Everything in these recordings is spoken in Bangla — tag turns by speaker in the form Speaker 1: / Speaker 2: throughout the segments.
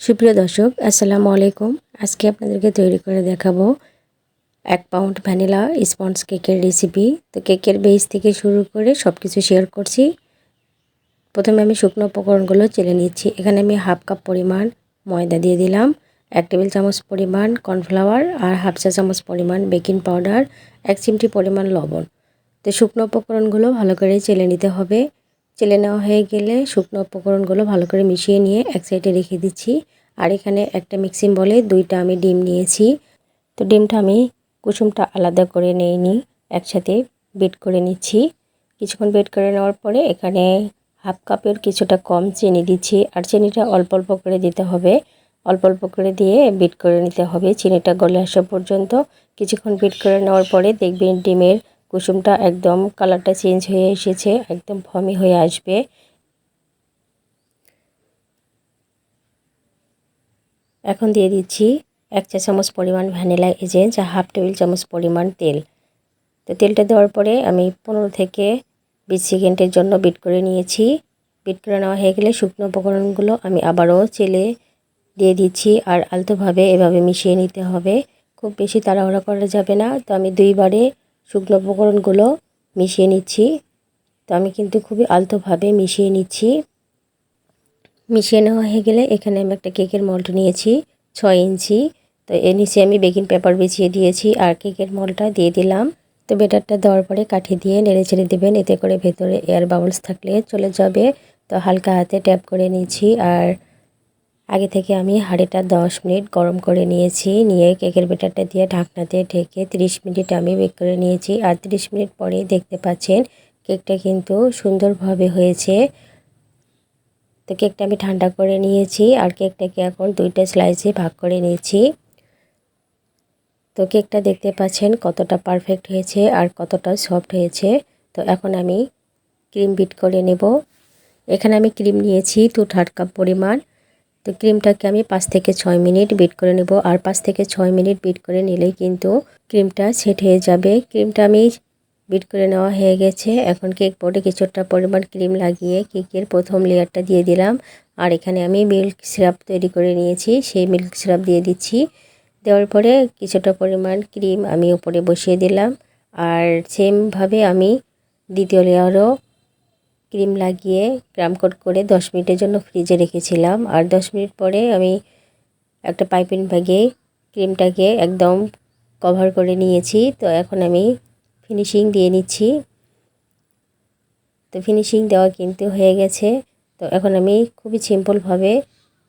Speaker 1: সুপ্রিয় দর্শক, আসসালামু আলাইকুম। আজকে আপনাদেরকে তৈরি করে দেখাবো এক পাউন্ড ভ্যানিলা স্পঞ্জ কেকের রেসিপি তো কেকের বেস থেকে শুরু করে সব কিছু শেয়ার করছি। প্রথমে আমি শুকনো উপকরণগুলো চেলে নিচ্ছি। এখানে আমি হাফ কাপ পরিমাণ ময়দা দিয়ে দিলাম, এক টেবিল চামচ পরিমাণ কর্নফ্লাওয়ার আর হাফ চা চামচ পরিমাণ বেকিং পাউডার এক চিমটি পরিমাণ লবণ। তো শুকনো উপকরণগুলো ভালো করে চেলে নিতে হবে। চেলে নেওয়া হয়ে গেলে শুকনো উপকরণগুলো ভালো করে মিশিয়ে নিয়ে এক সাইডে রেখে দিচ্ছি। আর এখানে একটা মিক্সিং বলে দুইটা আমি ডিম নিয়েছি। তো ডিমটা আমি কুসুমটা আলাদা করে নিই একসাথে বিট করে নিচ্ছি। কিছুক্ষণ বেট করে নেওয়ার পরে এখানে হাফ কাপের কিছুটা কম চিনি দিচ্ছি। আর চিনিটা অল্প অল্প করে দিতে হবে। অল্প অল্প করে দিয়ে বিট করে নিতে হবে। চিনিটা গলে আসা পর্যন্ত কিছুক্ষণ বিট করে নেওয়ার পরে দেখবেন ডিমের কুসুমটা একদম কালারটা চেঞ্জ হয়ে এসেছে, একদম ফমি হয়ে আসবে। এখন দিয়ে দিচ্ছি এক চা চামচ পরিমাণ ভ্যানিলা এজেন্স আর হাফ টেবিল চামচ পরিমাণ তেল। তো তেলটা দেওয়ার পরে আমি পনেরো থেকে বিশ সেকেন্ডের জন্য বিট করে নিয়েছি। বিট করে নেওয়া হয়ে গেলে শুকনো উপকরণগুলো আমি আবারও চেলে দিয়ে দিচ্ছি আর আলতোভাবে এভাবে মিশিয়ে নিতে হবে। খুব বেশি তাড়াহুড়া করা যাবে না। তো আমি দুইবারে শুকনো উপকরণগুলো মিশিয়ে নিচ্ছি। তো আমি কিন্তু খুবই আলতোভাবে মিশিয়ে নিচ্ছি। মিশিয়ে নেওয়া হয়ে গেলে এখানে আমি একটা কেকের মল্ট নিয়েছি, ছয় ইঞ্চি। তো এর নিচে আমি বেকিং পেপার বিছিয়ে দিয়েছি আর কেকের মলটা দিয়ে দিলাম। তো বেটারটা দেওয়ার পরে কাঠি দিয়ে নেড়ে ছেড়ে দেবেন, এতে করে ভেতরে এয়ার বাবলস থাকলে চলে যাবে। তো হালকা হাতে ট্যাপ করে নিয়েছি আর আগে থেকে আমি হাঁড়িটা দশ মিনিট গরম করে নিয়েছি। নিয়ে কেকের বেটারটা দিয়ে ঢাকনাতে ঢেকে 30 মিনিট আমি বেক করে নিয়েছি। আর 30 মিনিট পরে দেখতে পাচ্ছেন কেকটা কিন্তু সুন্দরভাবে হয়েছে। তো কেকটা আমি ঠান্ডা করে নিয়েছি আর কেকটাকে এখন দুইটা স্লাইসে ভাগ করে নিয়েছি। তো কেকটা দেখতে পাচ্ছেন কতটা পারফেক্ট হয়েছে আর কতটা সফট হয়েছে। তো এখন আমি ক্রিম বিট করে নেব। এখানে আমি ক্রিম নিয়েছি টু থার্ড কাপ পরিমাণ। তো ক্রিমটাকে আমি পাঁচ থেকে ছয় মিনিট বিট করে নেব। আর পাঁচ থেকে ছয় মিনিট বিট করে নিলেই কিন্তু ক্রিমটা সেট হয়ে যাবে। ক্রিমটা আমি বিট করে নেওয়া হয়ে গেছে। এখন কেক বোর্ডে কিছুটা পরিমাণ ক্রিম লাগিয়ে কেকের প্রথম লেয়ারটা দিয়ে দিলাম। আর এখানে আমি মিল্ক সিরাপ তৈরি করে নিয়েছি। সেই মিল্ক সিরাপ দিয়ে দিচ্ছি। দেওয়ার পরে কিছুটা পরিমাণ ক্রিম আমি উপরে বসিয়ে দিলাম। আর সেমভাবে আমি দ্বিতীয় লেয়ারও ক্রিম লাগিয়ে কোট করে দশ মিনিটের জন্য ফ্রিজে রেখেছিলাম। আর দশ মিনিট পরে আমি একটা পাইপিং ব্যাগে ক্রিমটাকে একদম কভার করে নিয়েছি। তো এখন আমি ফিনিশিং দিয়ে নিচ্ছি। তো ফিনিশিং দেওয়া কিন্তু হয়ে গেছে। তো এখন আমি খুবই সিম্পলভাবে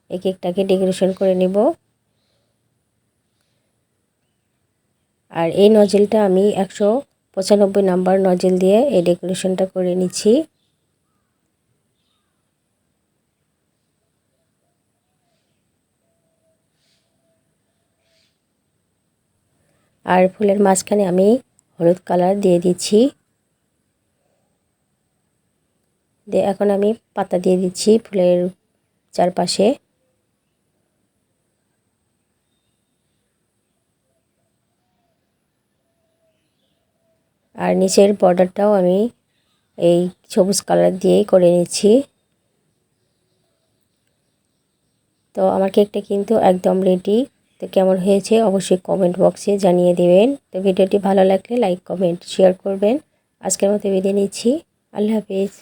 Speaker 1: এই কেকটাকে ডেকোরেশন করে নেব। আর এই নজেলটা আমি একশো পঁচানব্বই নাম্বার নজেল দিয়ে এই ডেকোরেশনটা করে নিচ্ছি। আর ফুলের মাঝখানে আমি হলুদ কালার দিয়ে দিচ্ছি। দিয়ে এখন আমি পাতা দিয়ে দিচ্ছি ফুলের চারপাশে। আর নিচের বর্ডারটাও আমি এই সবুজ কালার দিয়েই করে নিচ্ছি। তো আমার কেকটা কিন্তু একদম রেডি তো কেমন হয়েছে অবশ্যই কমেন্ট বক্সে জানিয়ে দেবেন। তো ভিডিওটি ভালো লাগলে লাইক কমেন্ট শেয়ার করবেন। আজকের মতো বিদায় নিচ্ছি। আল্লাহ হাফিজ।